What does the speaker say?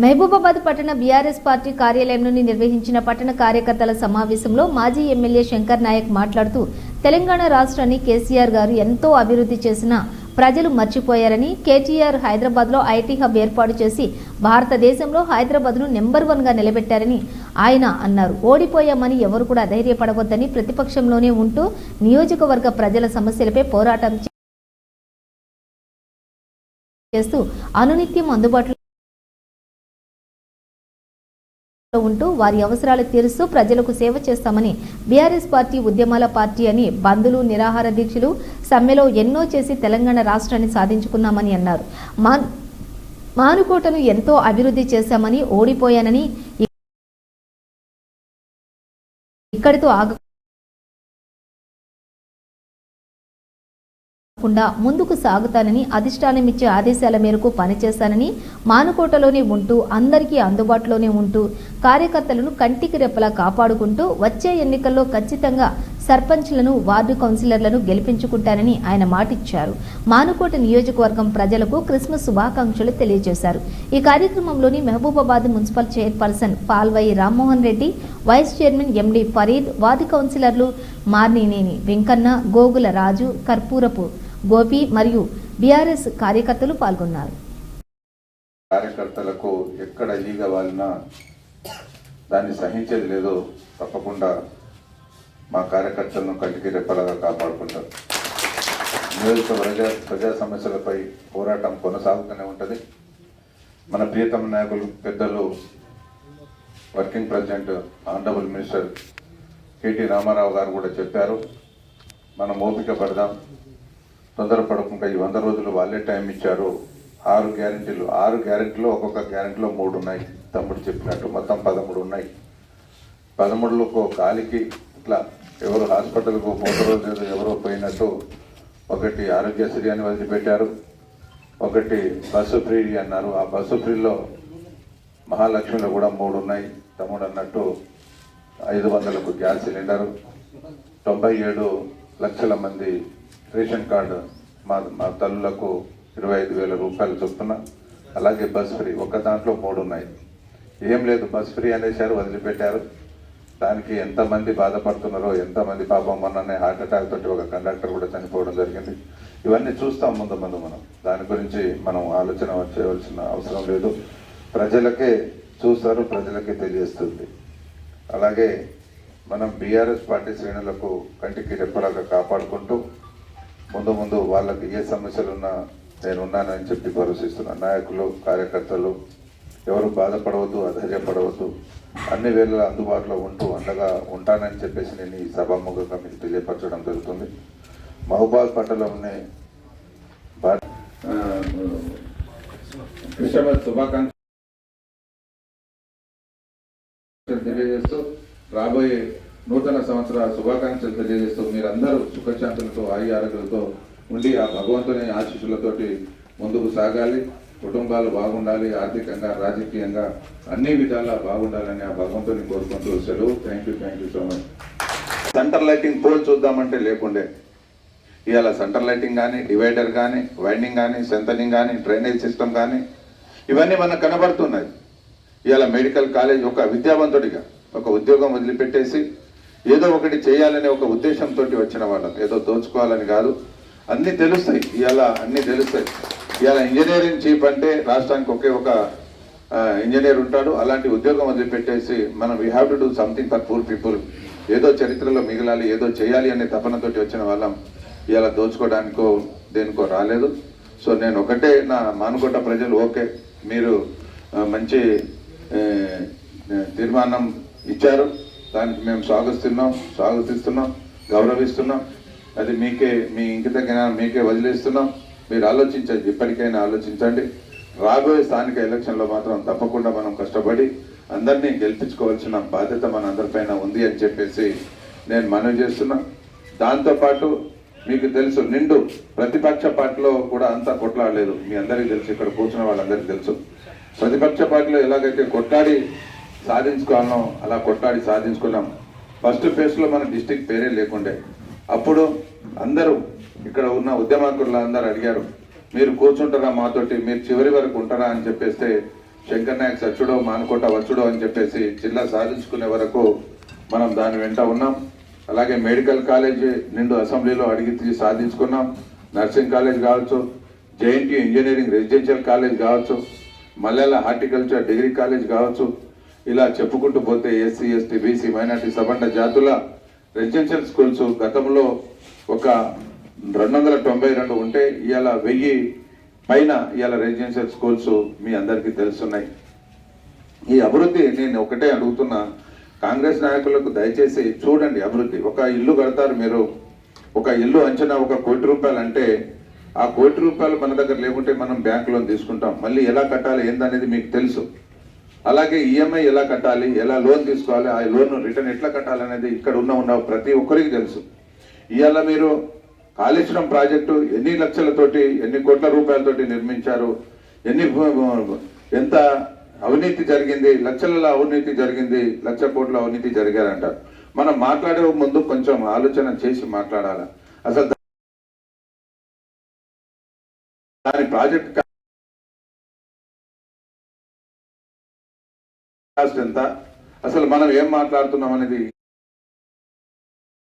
మహబూబాబాద్ పట్టణ BRS party కార్యాలయంలోని నిర్వహించిన పట్టణ కార్యకర్తల సమావేశంలో మాజీ ఎమ్మెల్యే శంకర్ నాయక్ మాట్లాడుతూ తెలంగాణ రాష్ట్రాన్ని కేసీఆర్ గారు ఎంతో అభివృద్ధి చేసిన ప్రజలు మర్చిపోయారని కేటీఆర్ హైదరాబాద్లో ఐటీ హబ్ ఏర్పాటు చేసి భారతదేశంలో హైదరాబాద్ను నెంబర్ వన్గా నిలబెట్టారని ఆయన అన్నారు. ఓడిపోయామని ఎవరు కూడా ధైర్యపడవద్దని ప్రతిపక్షంలోనే ఉంటూ నియోజకవర్గ ప్రజల సమస్యలపై పోరాటం చేస్తూ అనునిత్యం అందుబాటులో ఉంటూ వారి అవసరాలు తీరుస్తూ ప్రజలకు సేవ చేస్తామని బీఆర్ఎస్ పార్టీ ఉద్యమాల పార్టీ అని బంధులు నిరాహార దీక్షలు సమ్మెలో ఎన్నో చేసి తెలంగాణ రాష్ట్రాన్ని సాధించుకున్నామని అన్నారు. మా మానుకోటను ఎంతో అభివృద్ధి చేశామని ఓడిపోయానని ఇక్కడితో ఆగ కాకుండా ముందుకు సాగుతానని అధిష్టానం ఇచ్చే ఆదేశాల మేరకు పనిచేస్తానని మానుకోటలోనే ఉంటూ అందరికీ అందుబాటులోనే ఉంటూ కార్యకర్తలను కంటికి రెప్పలా కాపాడుకుంటూ వచ్చే ఎన్నికల్లో ఖచ్చితంగా సర్పంచ్లను వార్డు కౌన్సిలర్లను గెలిపించుకుంటానని ఆయన మాటిచ్చారు. మానుకోట నియోజకవర్గం ప్రజలకు క్రిస్మస్ శుభాకాంక్షలు తెలియజేశారు. ఈ కార్యక్రమంలోని Mahabubabad municipal chairperson Palvai Rammohan Reddy vice chairman MD Farid ward కౌన్సిలర్లు మార్నినేని వెంకన్న గోగుల రాజు కర్పూరపు గోపి మరియు బీఆర్ఎస్ కార్యకర్తలు పాల్గొన్నారు. కార్యకర్తలకు ఎక్కడ ఈగ వాలినా దాన్ని సహించేది లేదో తప్పకుండా మా కార్యకర్తలను కంటికి రెప్పలాగా కాపాడుకుంటారు. నియోజక ప్రజా ప్రజా సమస్యలపై పోరాటం కొనసాగుతూనే ఉంటుంది. మన ప్రియతమ నాయకులు పెద్దలు working president honourable minister KT Rama Rao garu కూడా చెప్పారు. మనం ఓపిక పడదాం. తొందరపడకుండా ఈ వంద రోజులు వాళ్ళే టైం ఇచ్చారు. ఆరు గ్యారెంటీలు ఆరు గ్యారెంటీలో ఒక్కొక్క గ్యారెంటీలో మూడు ఉన్నాయి. తమ్ముడు చెప్పినట్టు మొత్తం పదమూడు ఉన్నాయి. పదమూడులో కాలికి ఇట్లా ఎవరు హాస్పిటల్కు పోతారో లేదు ఎవరో పోయినట్టు ఒకటి ఆరోగ్యశ్రీ అని వదిలిపెట్టారు. ఒకటి బస్సు ఫ్రీ అన్నారు. ఆ బస్సు ఫ్రీలో మహాలక్ష్మిలో కూడా మూడు ఉన్నాయి తమ్ముడు అన్నట్టు ఐదు వందలకు గ్యాస్ సిలిండరు. తొంభై ఏడు లక్షల మంది రేషన్ కార్డు మా మా తల్లులకు ఇరవై ఐదు వేల రూపాయలు చొప్పున. అలాగే బస్ ఫ్రీ ఒక్క దాంట్లో మూడు ఉన్నాయి ఏం లేదు బస్ ఫ్రీ అనేసారు వదిలిపెట్టారు. దానికి ఎంతమంది బాధపడుతున్నారో ఎంతమంది పాపం మొన్ననే హార్ట్ అటాక్ తోటి ఒక కండక్టర్ కూడా చనిపోవడం జరిగింది. ఇవన్నీ చూస్తాం ముందు ముందు మనం. దాని గురించి మనం ఆలోచన చేయవలసిన అవసరం లేదు. ప్రజలకే చూస్తారు ప్రజలకే తెలియస్తుంది అలాగే మనం బీఆర్ఎస్ పార్టీ శ్రేణులకు కంటికి రెప్పలాగా కాపాడుకుంటూ ముందు ముందు వాళ్ళకి ఏ సమస్యలు ఉన్నా నేను ఉన్నానని చెప్పి భరోసిస్తున్నా నాయకులు కార్యకర్తలు ఎవరు బాధపడవద్దు అధైర్యపడవద్దు. అన్ని వేళలా అందుబాటులో ఉంటూ అండగా ఉంటానని చెప్పేసి నేను ఈ సభాముఖంగా మీకు తెలియపరచడం జరుగుతుంది. మహబాద్ పట్టణంలోనే క్రిస్టమస్ శుభాకాంక్షలు తెలియజేస్తూ రాబోయే నూతన సంవత్సర శుభాకాంక్షలు తెలియజేస్తూ మీరందరూ సుఖశాంతులతో ఆయు ఉండి ఆ భగవంతుని ఆశీస్సులతోటి ముందుకు సాగాలి. కుటుంబాలు బాగుండాలి ఆర్థికంగా రాజకీయంగా అన్ని విధాలా బాగుండాలని ఆ భగవంతుని కోరుకుంటూ సెలవు. Thank you thank you so much centre lighting pole చూద్దామంటే లేకుండే. ఇవాళ సెంటర్ లైటింగ్ కానీ డివైడర్ కానీ వైండింగ్ కానీ సెంతనింగ్ కానీ డ్రైనేజ్ సిస్టమ్ కానీ ఇవన్నీ మనకు కనబడుతున్నాయి. ఇవాళ మెడికల్ కాలేజ్ ఒక విద్యావంతుడిగా ఒక ఉద్యోగం వదిలిపెట్టేసి ఏదో ఒకటి చేయాలనే ఒక ఉద్దేశంతో వచ్చిన వాళ్ళం. ఏదో దోచుకోవాలని కాదు. అన్నీ తెలుస్తాయి. ఇవాళ అన్నీ తెలుస్తాయి. ఇలా ఇంజనీరింగ్ చీఫ్ అంటే రాష్ట్రానికి ఒకే ఒక ఇంజనీర్ ఉంటాడు. అలాంటి ఉద్యోగం వదిలిపెట్టేసి మనం we have to do something for poor people ఏదో చరిత్రలో మిగలాలి ఏదో చేయాలి అనే తపనతోటి వచ్చిన వాళ్ళం ఇలా దోచుకోవడానికో దేనికో రాలేదు. సో నేను ఒకటే నా మానుకోట ప్రజలు ఓకే మీరు మంచి తీర్మానం ఇచ్చారు. దానికి మేము స్వాగతిస్తున్నాం స్వాగతిస్తున్నాం గౌరవిస్తున్నాం. అది మీకే మీ ఇంకిత జ్ఞానం మీకే వదిలేస్తున్నాం. మీరు ఆలోచించండి ఇప్పటికైనా ఆలోచించండి. రాబోయే స్థానిక ఎలక్షన్లో మాత్రం తప్పకుండా మనం కష్టపడి అందరినీ గెలిపించుకోవాల్సిన బాధ్యత మనందరిపైన ఉంది అని చెప్పేసి నేను మనవి చేస్తున్నా. దాంతోపాటు మీకు తెలుసు నిండు ప్రతిపక్ష పార్టీలో కూడా అంతా కొట్లాడలేదు. మీ అందరికీ తెలుసు ఇక్కడ కూర్చున్న వాళ్ళందరికీ తెలుసు. ప్రతిపక్ష పార్టీలో ఎలాగైతే కొట్లాడి సాధించుకోవాలనో అలా కొట్లాడి సాధించుకున్నాం. ఫస్ట్ ఫేజ్లో మన డిస్టిక్ పేరే లేకుండే. అప్పుడు అందరూ ఇక్కడ ఉన్న ఉద్యమకులు అందరూ అడిగారు మీరు కూర్చుంటారా మాతోటి? మీరు చివరి వరకు ఉంటారా? అని చెప్పేస్తే శంకర్ నాయక్ సచ్చుడో మానుకోట వచ్చుడో అని చెప్పేసి జిల్లా సాధించుకునే వరకు మనం దాని వెంట ఉన్నాం. అలాగే మెడికల్ కాలేజ్ నిండు అసెంబ్లీలో అడిగి సాధించుకున్నాం. నర్సింగ్ కాలేజ్ కావచ్చు జేఎన్టీ ఇంజనీరింగ్ రెసిడెన్షియల్ కాలేజ్ కావచ్చు మల్లెల హార్టికల్చర్ డిగ్రీ కాలేజ్ కావచ్చు. ఇలా చెప్పుకుంటూ పోతే ఎస్సీ ఎస్టీ బీసీ మైనార్టీ సబండ జాతుల రెసిడెన్షియల్ స్కూల్స్ గతంలో ఒక రెండు వందల తొంభై రెండు ఉంటే ఇవాళ వెయ్యి పైన ఇవాళ రెసిడెన్షియల్ స్కూల్స్ మీ అందరికీ తెలుస్తున్నాయి ఈ అభివృద్ధి నేను ఒకటే అడుగుతున్నా. కాంగ్రెస్ నాయకులకు దయచేసి చూడండి అభివృద్ధి. ఒక ఇల్లు కడతారు మీరు. ఒక ఇల్లు అంచనా ఒక కోటి రూపాయలు అంటే ఆ కోటి రూపాయలు మన దగ్గర లేకుంటే మనం బ్యాంక్ లోన్ తీసుకుంటాం. మళ్ళీ ఎలా కట్టాలి ఏందనేది మీకు తెలుసు. అలాగే ఈఎంఐ ఎలా కట్టాలి? ఎలా లోన్ తీసుకోవాలి? ఆ లోన్ రిటర్న్ ఎట్లా కట్టాలి అనేది ఇక్కడ ఉన్న ఉన్న ప్రతి ఒక్కరికి తెలుసు. ఇవాళ మీరు కాళేశ్వరం ప్రాజెక్టు ఎన్ని లక్షలతోటి ఎన్ని కోట్ల రూపాయలతోటి నిర్మించారు? ఎన్ని ఎంత అవినీతి జరిగింది? లక్షల అవినీతి జరిగింది లక్ష కోట్ల అవినీతి జరిగారంటారు. మనం మాట్లాడే ముందు కొంచెం ఆలోచన చేసి మాట్లాడాలి? అసలు దాని ప్రాజెక్ట్ కాస్ట్ ఎంత? అసలు మనం ఏం మాట్లాడుతున్నాం అనేది